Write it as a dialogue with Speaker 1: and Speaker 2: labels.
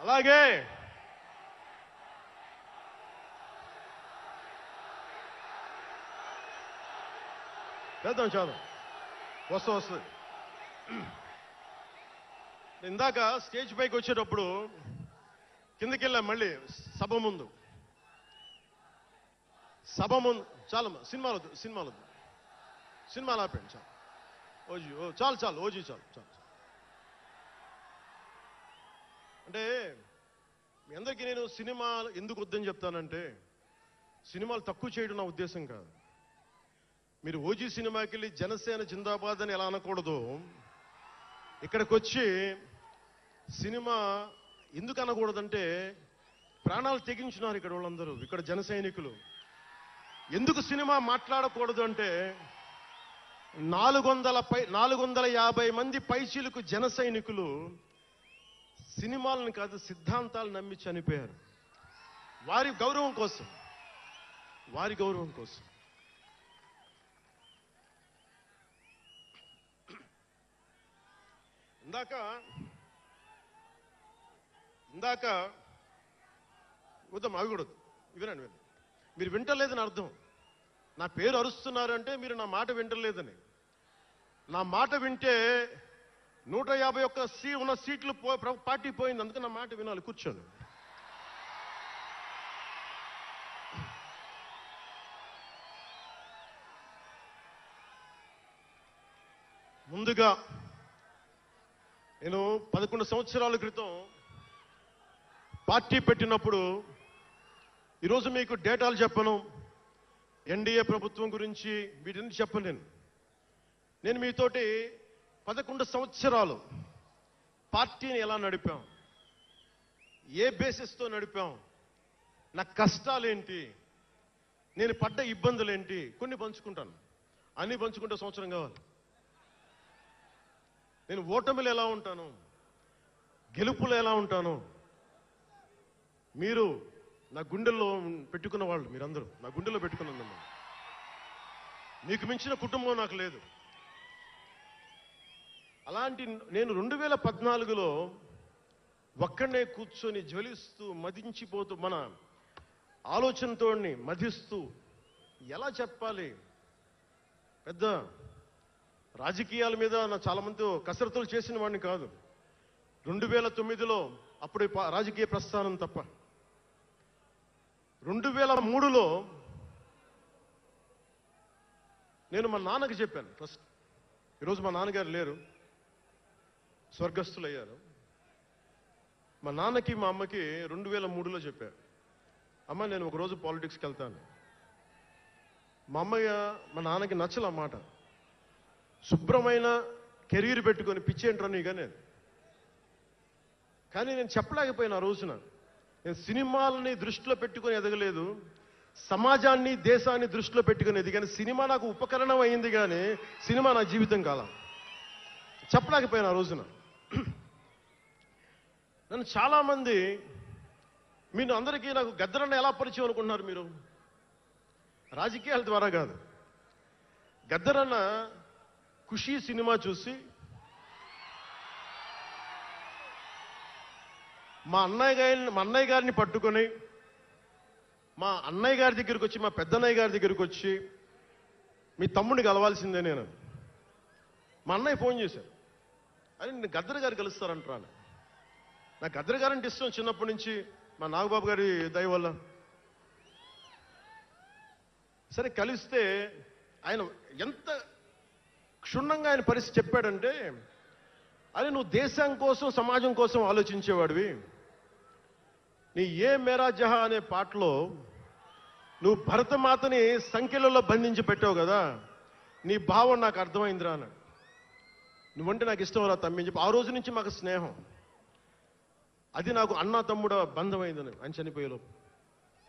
Speaker 1: అలాగే. చేద్దాం చేద్దాం వస్తూ. వస్తుంది ఇందాక స్టేజ్ పైకి వచ్చేటప్పుడు కిందకి వెళ్ళాం మళ్ళీ సభ ముందు. సభ ముందు చాలు సినిమాలు వద్దు సినిమాలు వద్దు సినిమాలు ఆపండి చాలు. ఓజీ ఓ చాలు చాలు ఓజీ చాలు చాలు చాలు. అంటే మీ అందరికీ నేను సినిమాలు ఎందుకు వద్దని చెప్తానంటే సినిమాలు తక్కువ చేయడం నా ఉద్దేశం కాదు. మీరు ఓజీ సినిమాకి వెళ్ళి జనసేన జిందాబాద్ అని ఎలా అనకూడదు? ఇక్కడికి వచ్చి సినిమా ఎందుకు అనకూడదంటే ప్రాణాలు తెగించినారు ఇక్కడ వాళ్ళందరూ ఇక్కడ జన సైనికులు. ఎందుకు సినిమా మాట్లాడకూడదు అంటే నాలుగు వందల పై నాలుగు వందల యాభై మంది పైచీలకు జన సైనికులు సినిమాలను కాదు సిద్ధాంతాలు నమ్మి చనిపోయారు. వారి గౌరవం కోసం. వారి గౌరవం కోసం. ఇందాక ఇందాక వద్దాం అవి కూడా వినండి వినండి మీరు వింటలేదని అర్థం. నా పేరు అరుస్తున్నారంటే మీరు నా మాట వింటలేదని. నా మాట వింటే నూట యాభై ఒక్క సీ ఉన్న సీట్లు పో పార్టీ పోయింది. అందుకే నా మాట వినాలి. కూర్చోండి. ముందుగా నేను పదకొండు సంవత్సరాల క్రితం పార్టీ పెట్టినప్పుడు ఈరోజు మీకు డేటాలు చెప్పను. ఎన్డీఏ ప్రభుత్వం గురించి వీటిని చెప్పలేను నేను మీతోటి పదకొండు సంవత్సరాలు పార్టీని ఎలా నడిపాం? ఏ బేసిస్తో నడిపాం? నా కష్టాలేంటి? నేను పడ్డ ఇబ్బందులేంటి? కొన్ని పంచుకుంటాను. అన్నీ పంచుకుంటే సంవత్సరం కావాలి. నేను ఓటమిలు ఎలా ఉంటాను? గెలుపులు ఎలా ఉంటాను? మీరు నా గుండెల్లో పెట్టుకున్న వాళ్ళు మీరందరూ. నా గుండెలో పెట్టుకున్న మీకు మించిన కుటుంబం నాకు లేదు. అలాంటి నేను రెండు వేల పద్నాలుగులో ఒక్కడనే కూర్చొని జ్వలిస్తూ మదించిపోతూ మన ఆలోచనతో మధిస్తూ ఎలా చెప్పాలి? పెద్ద రాజకీయాల మీద నా చాలామంది కసరత్తులు చేసిన వాడిని కాదు. రెండు వేల తొమ్మిదిలో అప్పుడు రాజకీయ ప్రస్థానం తప్ప. రెండు వేల మూడులో నేను మా నాన్నకి చెప్పాను ఫస్ట్. ఈరోజు మా నాన్నగారు లేరు. స్వర్గస్థులయ్యారు. మా నాన్నకి మా అమ్మకి రెండు వేల మూడులో చెప్పారు అమ్మ నేను ఒకరోజు పాలిటిక్స్కి వెళ్తాను. మా అమ్మయ్య మా నాన్నకి నచ్చల మాట. శుభ్రమైన కెరీర్ పెట్టుకొని పిచ్చేంట్రా నీగా నేను? కానీ నేను చెప్పలేకపోయినా ఆ రోజున. నేను సినిమాలని దృష్టిలో పెట్టుకొని ఎదగలేదు. సమాజాన్ని దేశాన్ని దృష్టిలో పెట్టుకొని ఎదిగాను. సినిమా నాకు ఉపకరణం అయింది కానీ సినిమా నా జీవితం కాలం. చెప్పలేకపోయాను ఆ రోజున. నన్ను చాలామంది మీరు అందరికీ నాకు గద్దరన్న ఎలా పరిచయం అనుకుంటున్నారు మీరు? రాజకీయాల ద్వారా కాదు. గద్దరన్న ఖుషీ సినిమా చూసి మా అన్నయ్య గారిని మా అన్నయ్య గారిని పట్టుకొని మా అన్నయ్య గారి దగ్గరికి వచ్చి మా పెద్దన్నయ్య గారి దగ్గరికి వచ్చి మీ తమ్ముడిని కలవాల్సిందే నేను. మా అన్నయ్య ఫోన్ చేశారు. అని నేను గద్దర్ గారు కలుస్తారంటున్నాను. నాకు గద్దర్ గారు అంటే ఇష్టం చిన్నప్పటి నుంచి మా నాగబాబు గారి దయ వల్ల. సరే కలిస్తే ఆయన ఎంత క్షుణ్ణంగా ఆయన పరిస్థితి చెప్పాడంటే అరే నువ్వు దేశం కోసం సమాజం కోసం ఆలోచించేవాడివి. నీ ఏ మేరా జహా అనే పాటలో నువ్వు భరతమాతని సంఖ్యలలో బంధించి పెట్టావు కదా నీ భావం నాకు అర్థమైందిరా అన్నాడు. నువ్వంటే నాకు ఇష్టం రా తమ్మి అని చెప్పి ఆ రోజు నుంచి మాకు స్నేహం. అది నాకు అన్న తమ్ముడ బంధమైందని ఆయన చనిపోయేలోపు.